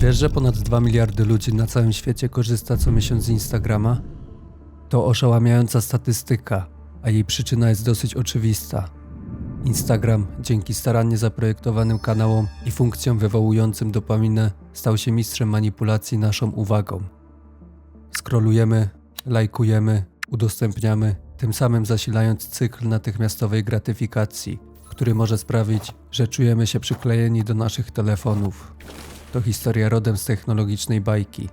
Wiesz, że ponad 2 miliardy ludzi na całym świecie korzysta co miesiąc z Instagrama? To oszałamiająca statystyka, a jej przyczyna jest dosyć oczywista. Instagram, dzięki starannie zaprojektowanym kanałom i funkcjom wywołującym dopaminę, stał się mistrzem manipulacji naszą uwagą. Skrolujemy, lajkujemy, udostępniamy, tym samym zasilając cykl natychmiastowej gratyfikacji, który może sprawić, że czujemy się przyklejeni do naszych telefonów. To historia rodem z technologicznej bajki.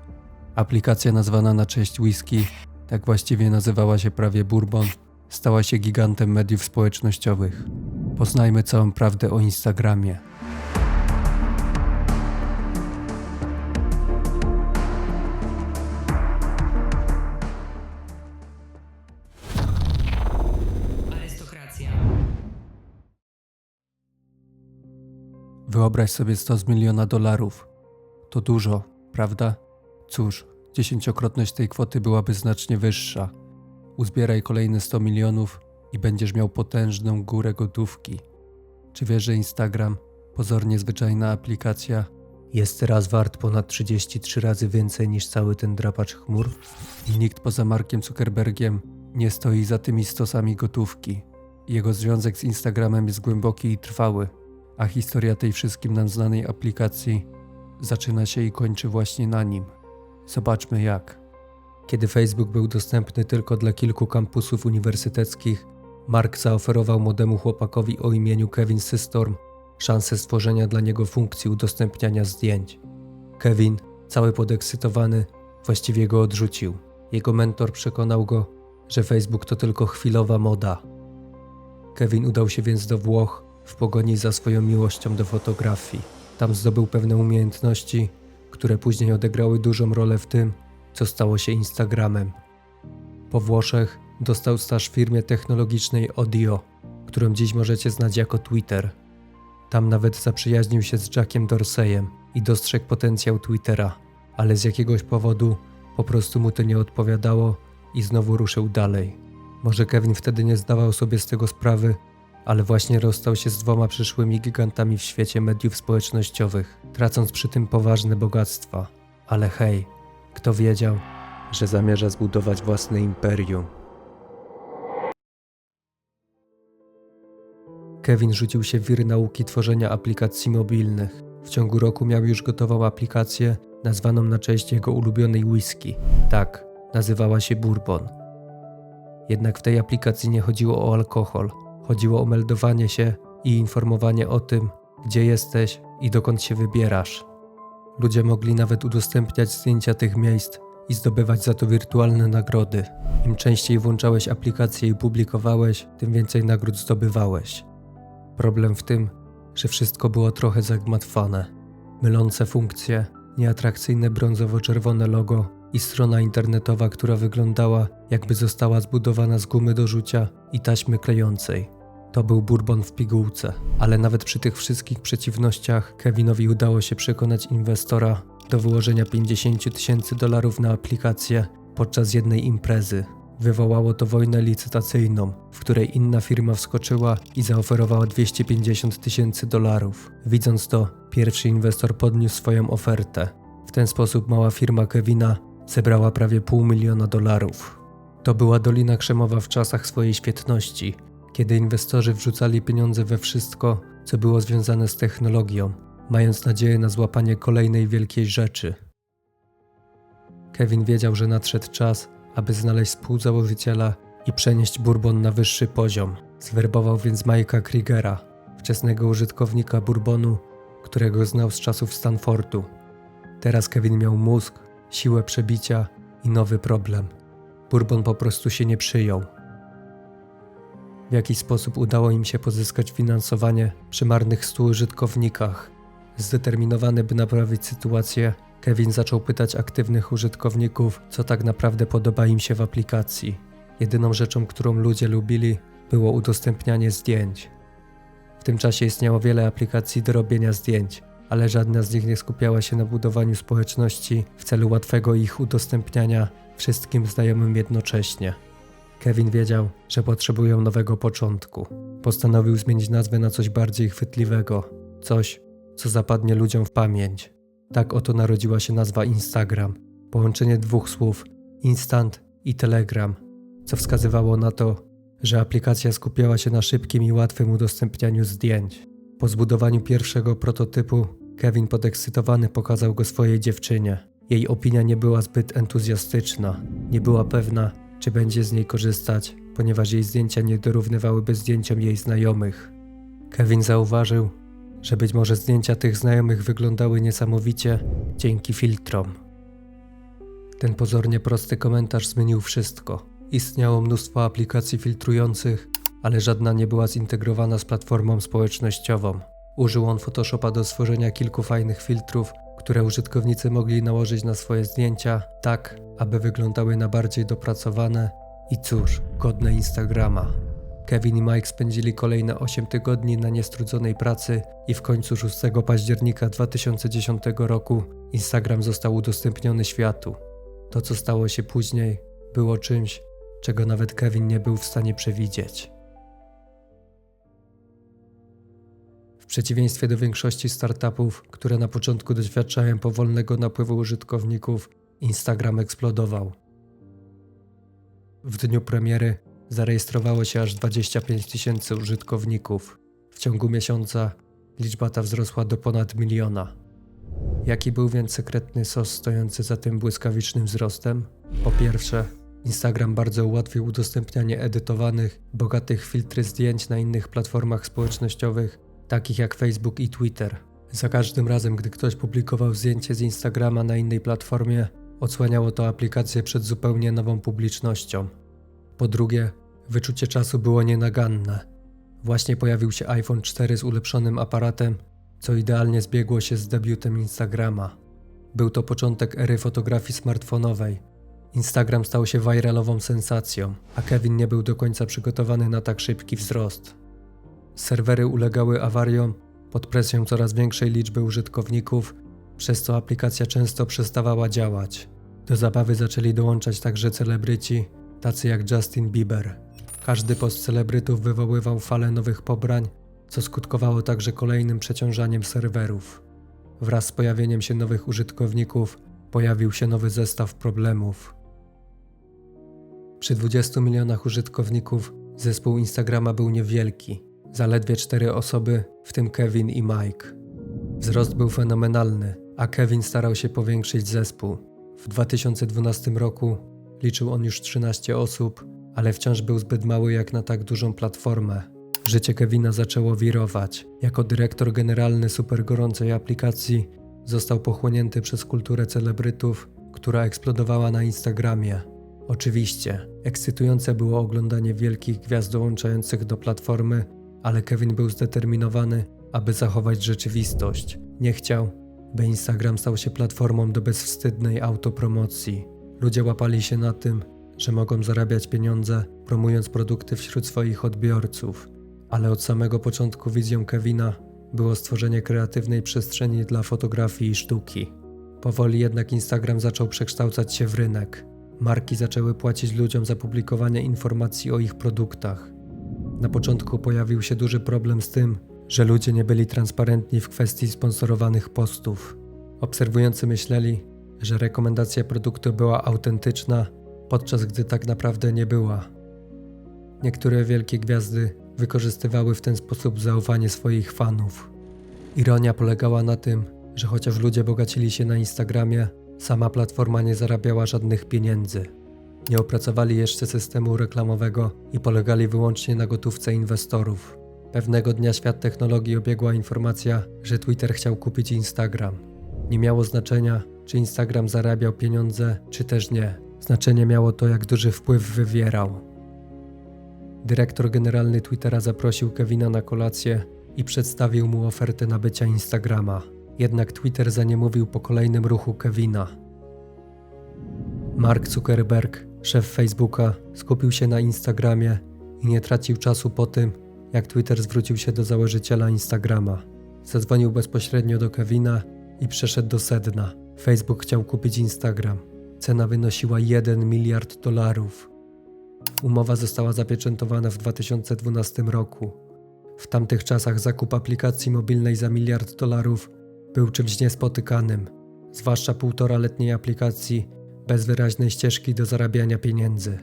Aplikacja nazwana na cześć whisky, tak właściwie nazywała się prawie Bourbon, stała się gigantem mediów społecznościowych. Poznajmy całą prawdę o Instagramie. Wyobraź sobie 100 z miliona dolarów. To dużo, prawda? Cóż, dziesięciokrotność tej kwoty byłaby znacznie wyższa. Uzbieraj kolejne 100 milionów i będziesz miał potężną górę gotówki. Czy wiesz, że Instagram, pozornie zwyczajna aplikacja, jest teraz wart ponad 33 razy więcej niż cały ten drapacz chmur? I nikt poza Markiem Zuckerbergiem nie stoi za tymi stosami gotówki. Jego związek z Instagramem jest głęboki i trwały a historia tej wszystkim nam znanej aplikacji zaczyna się i kończy właśnie na nim. Zobaczmy jak. Kiedy Facebook był dostępny tylko dla kilku kampusów uniwersyteckich, Mark zaoferował młodemu chłopakowi o imieniu Kevin Systorm szansę stworzenia dla niego funkcji udostępniania zdjęć. Kevin, cały podekscytowany, właściwie go odrzucił. Jego mentor przekonał go, że Facebook to tylko chwilowa moda. Kevin udał się więc do Włoch w pogoni za swoją miłością do fotografii. Tam zdobył pewne umiejętności, które później odegrały dużą rolę w tym, co stało się Instagramem. Po Włoszech dostał staż w firmie technologicznej Odio, którą dziś możecie znać jako Twitter. Tam nawet zaprzyjaźnił się z Jackiem Dorseyem i dostrzegł potencjał Twittera, ale z jakiegoś powodu po prostu mu to nie odpowiadało i znowu ruszył dalej. Może Kevin wtedy nie zdawał sobie z tego sprawy, ale właśnie rozstał się z dwoma przyszłymi gigantami w świecie mediów społecznościowych, tracąc przy tym poważne bogactwa. Ale hej, kto wiedział, że zamierza zbudować własne imperium? Kevin rzucił się w wir nauki tworzenia aplikacji mobilnych. W ciągu roku miał już gotową aplikację nazwaną na cześć jego ulubionej whisky. Tak, nazywała się Bourbon. Jednak w tej aplikacji nie chodziło o alkohol, chodziło o meldowanie się i informowanie o tym, gdzie jesteś i dokąd się wybierasz. Ludzie mogli nawet udostępniać zdjęcia tych miejsc i zdobywać za to wirtualne nagrody. Im częściej włączałeś aplikację i publikowałeś, tym więcej nagród zdobywałeś. Problem w tym, że wszystko było trochę zagmatwane. Mylące funkcje, nieatrakcyjne brązowo-czerwone logo i strona internetowa, która wyglądała jakby została zbudowana z gumy do rzucia i taśmy klejącej. To był bourbon w pigułce, ale nawet przy tych wszystkich przeciwnościach Kevinowi udało się przekonać inwestora do wyłożenia 50 tysięcy dolarów na aplikację podczas jednej imprezy. Wywołało to wojnę licytacyjną, w której inna firma wskoczyła i zaoferowała 250 tysięcy dolarów. Widząc to, pierwszy inwestor podniósł swoją ofertę. W ten sposób mała firma Kevina zebrała prawie pół miliona dolarów. To była Dolina Krzemowa w czasach swojej świetności, kiedy inwestorzy wrzucali pieniądze we wszystko, co było związane z technologią, mając nadzieję na złapanie kolejnej wielkiej rzeczy. Kevin wiedział, że nadszedł czas, aby znaleźć współzałożyciela i przenieść Bourbon na wyższy poziom. Zwerbował więc Mike'a Kriegera, wczesnego użytkownika Bourbonu, którego znał z czasów Stanfordu. Teraz Kevin miał mózg, siłę przebicia i nowy problem. Bourbon po prostu się nie przyjął. W jaki sposób udało im się pozyskać finansowanie przy marnych stu użytkownikach? Zdeterminowany, by naprawić sytuację, Kevin zaczął pytać aktywnych użytkowników, co tak naprawdę podoba im się w aplikacji. Jedyną rzeczą, którą ludzie lubili, było udostępnianie zdjęć. W tym czasie istniało wiele aplikacji do robienia zdjęć, ale żadna z nich nie skupiała się na budowaniu społeczności w celu łatwego ich udostępniania wszystkim znajomym jednocześnie. Kevin wiedział, że potrzebują nowego początku. Postanowił zmienić nazwę na coś bardziej chwytliwego, coś, co zapadnie ludziom w pamięć. Tak oto narodziła się nazwa Instagram. Połączenie dwóch słów instant i telegram, co wskazywało na to, że aplikacja skupiała się na szybkim i łatwym udostępnianiu zdjęć. Po zbudowaniu pierwszego prototypu, Kevin podekscytowany pokazał go swojej dziewczynie. Jej opinia nie była zbyt entuzjastyczna. Nie była pewna, czy będzie z niej korzystać, ponieważ jej zdjęcia nie dorównywałyby zdjęciom jej znajomych. Kevin zauważył, że być może zdjęcia tych znajomych wyglądały niesamowicie dzięki filtrom. Ten pozornie prosty komentarz zmienił wszystko. Istniało mnóstwo aplikacji filtrujących, ale żadna nie była zintegrowana z platformą społecznościową. Użył on Photoshopa do stworzenia kilku fajnych filtrów, które użytkownicy mogli nałożyć na swoje zdjęcia, tak aby wyglądały na bardziej dopracowane i cóż, godne Instagrama. Kevin i Mike spędzili kolejne 8 tygodni na niestrudzonej pracy i w końcu 6 października 2010 roku Instagram został udostępniony światu. To, co stało się później, było czymś, czego nawet Kevin nie był w stanie przewidzieć. W przeciwieństwie do większości startupów, które na początku doświadczają powolnego napływu użytkowników, Instagram eksplodował. W dniu premiery zarejestrowało się aż 25 tysięcy użytkowników. W ciągu miesiąca liczba ta wzrosła do ponad miliona. Jaki był więc sekretny sos stojący za tym błyskawicznym wzrostem? Po pierwsze, Instagram bardzo ułatwił udostępnianie edytowanych, bogatych filtry zdjęć na innych platformach społecznościowych, takich jak Facebook i Twitter. Za każdym razem, gdy ktoś publikował zdjęcie z Instagrama na innej platformie, odsłaniało to aplikację przed zupełnie nową publicznością. Po drugie, wyczucie czasu było nienaganne. Właśnie pojawił się iPhone 4 z ulepszonym aparatem, co idealnie zbiegło się z debiutem Instagrama. Był to początek ery fotografii smartfonowej. Instagram stał się viralową sensacją, a Kevin nie był do końca przygotowany na tak szybki wzrost. Serwery ulegały awariom pod presją coraz większej liczby użytkowników, przez co aplikacja często przestawała działać. Do zabawy zaczęli dołączać także celebryci, tacy jak Justin Bieber. Każdy post celebrytów wywoływał falę nowych pobrań, co skutkowało także kolejnym przeciążaniem serwerów. Wraz z pojawieniem się nowych użytkowników pojawił się nowy zestaw problemów. Przy 20 milionach użytkowników zespół Instagrama był niewielki, zaledwie cztery osoby, w tym Kevin i Mike. Wzrost był fenomenalny, a Kevin starał się powiększyć zespół. W 2012 roku liczył on już 13 osób, ale wciąż był zbyt mały jak na tak dużą platformę. Życie Kevina zaczęło wirować. Jako dyrektor generalny super gorącej aplikacji został pochłonięty przez kulturę celebrytów, która eksplodowała na Instagramie. Oczywiście, ekscytujące było oglądanie wielkich gwiazd dołączających do platformy, ale Kevin był zdeterminowany, aby zachować rzeczywistość. Nie chciał, by Instagram stał się platformą do bezwstydnej autopromocji. Ludzie łapali się na tym, że mogą zarabiać pieniądze, promując produkty wśród swoich odbiorców, ale od samego początku wizją Kevina było stworzenie kreatywnej przestrzeni dla fotografii i sztuki. Powoli jednak Instagram zaczął przekształcać się w rynek. Marki zaczęły płacić ludziom za publikowanie informacji o ich produktach. Na początku pojawił się duży problem z tym, że ludzie nie byli transparentni w kwestii sponsorowanych postów. Obserwujący myśleli, że rekomendacja produktu była autentyczna, podczas gdy tak naprawdę nie była. Niektóre wielkie gwiazdy wykorzystywały w ten sposób zaufanie swoich fanów. Ironia polegała na tym, że chociaż ludzie bogacili się na Instagramie, sama platforma nie zarabiała żadnych pieniędzy. Nie opracowali jeszcze systemu reklamowego i polegali wyłącznie na gotówce inwestorów. Pewnego dnia świat technologii obiegła informacja, że Twitter chciał kupić Instagram. Nie miało znaczenia, czy Instagram zarabiał pieniądze, czy też nie. Znaczenie miało to, jak duży wpływ wywierał. Dyrektor generalny Twittera zaprosił Kevina na kolację i przedstawił mu ofertę nabycia Instagrama. Jednak Twitter zaniemówił po kolejnym ruchu Kevina. Mark Zuckerberg, szef Facebooka, skupił się na Instagramie i nie tracił czasu po tym, jak Twitter zwrócił się do założyciela Instagrama. Zadzwonił bezpośrednio do Kevina i przeszedł do sedna. Facebook chciał kupić Instagram. Cena wynosiła 1 miliard dolarów. Umowa została zapieczętowana w 2012 roku. W tamtych czasach zakup aplikacji mobilnej za miliard dolarów był czymś niespotykanym. zwłaszcza półtoraletniej aplikacji bez wyraźnej ścieżki do zarabiania pieniędzy.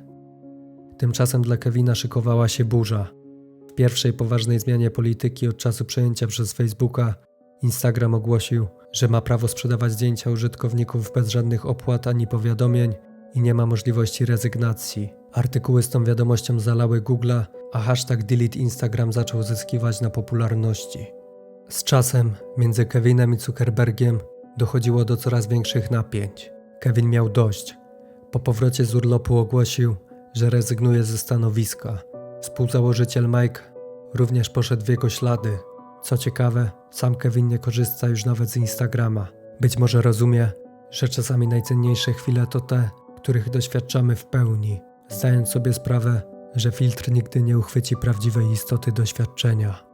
Tymczasem dla Kevina szykowała się burza. Pierwszej poważnej zmianie polityki od czasu przejęcia przez Facebooka Instagram ogłosił, że ma prawo sprzedawać zdjęcia użytkowników bez żadnych opłat ani powiadomień i nie ma możliwości rezygnacji. Artykuły z tą wiadomością zalały Google'a, a hashtag Delete Instagram zaczął zyskiwać na popularności. Z czasem między Kevinem i Zuckerbergiem dochodziło do coraz większych napięć. Kevin miał dość. Po powrocie z urlopu ogłosił, że rezygnuje ze stanowiska. Współzałożyciel Mike również poszedł w jego ślady. Co ciekawe, sam Kevin nie korzysta już nawet z Instagrama. Być może rozumie, że czasami najcenniejsze chwile to te, których doświadczamy w pełni, zdając sobie sprawę, że filtr nigdy nie uchwyci prawdziwej istoty doświadczenia.